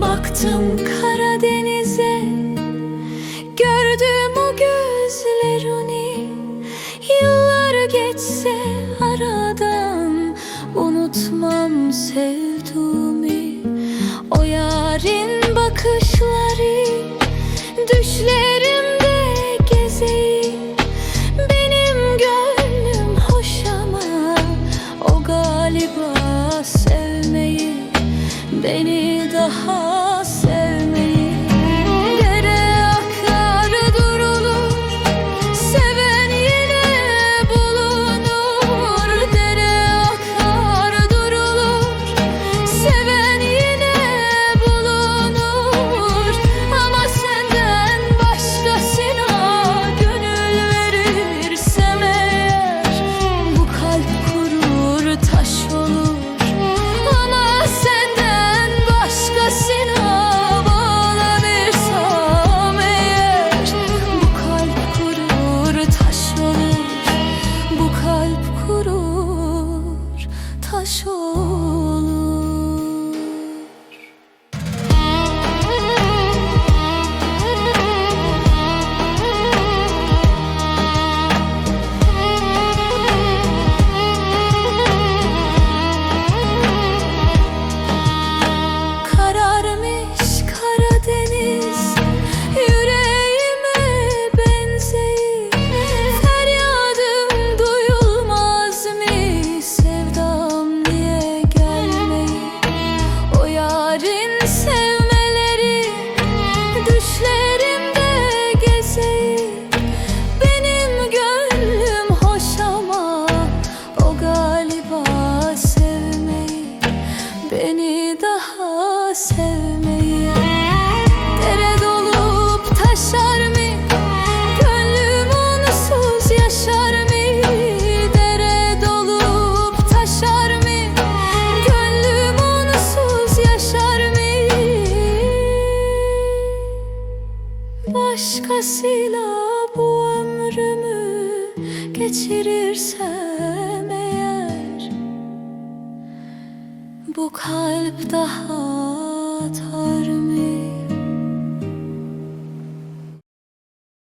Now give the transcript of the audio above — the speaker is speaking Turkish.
baktım Karadeniz'e. Gördüm o gözlerini Yıllar geçse aradan Unutmam sevduğumi O yarın bakışları Düşlerimde gezeyim. Benim gönlüm hoş ama O galiba sevmeyi Beni daha kalp kurur taş olur Başkasıyla bu ömrümü geçirirsem eğer Bu kalp daha?